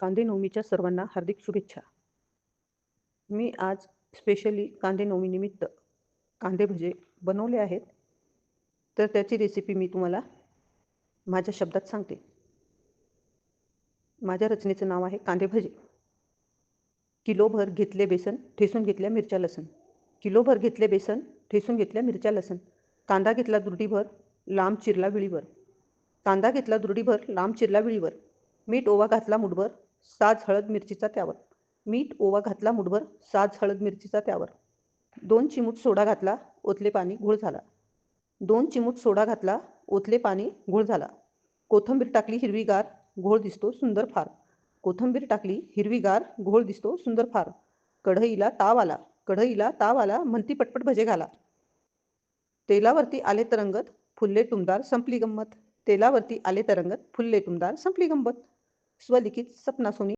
कांदे नवमीच्या सर्वांना हार्दिक शुभेच्छा. मी आज स्पेशली कांदे नवमीनिमित्त कांदे भजे बनवले आहेत. तर त्याची रेसिपी मी तुम्हाला माझ्या शब्दात सांगते. माझ्या रचनेचं नाव आहे कांदे भजे. किलोभर घेतले बेसन ठेसून घेतल्या मिरच्या लसण. किलोभर घेतले बेसन ठेसून घेतल्या मिरच्या लसण. कांदा घेतला दुरडीभर लांब चिरला विळीवर. कांदा घेतला दुरडीभर लांब चिरला विळीवर. मीठ ओवा घातला मुठभर. साज हळद मिरचीचा त्यावर. मीठ ओवा घातला मुठभर साज हळद मिरचीचा त्यावर. दोन चिमूट सोडा घातला ओतले पाणी घोळ झाला. दोन चिमूट सोडा घातला ओतले पाणी घोळ झाला. कोथंबीर टाकली हिरवीगार घोळ दिसतो सुंदर फार. कोथंबीर टाकली हिरवीगार घोळ दिसतो सुंदर फार. कढईला ताव आला. कढईला ताव आला म्हणती पटपट भजे घाला. तेलावरती आले तरंगत फुलले टुमदार संपली गंमत. तेलावरती आले तरंगत फुलले टुमदार संपली गंमत. स्वलिखित सपना सोनी.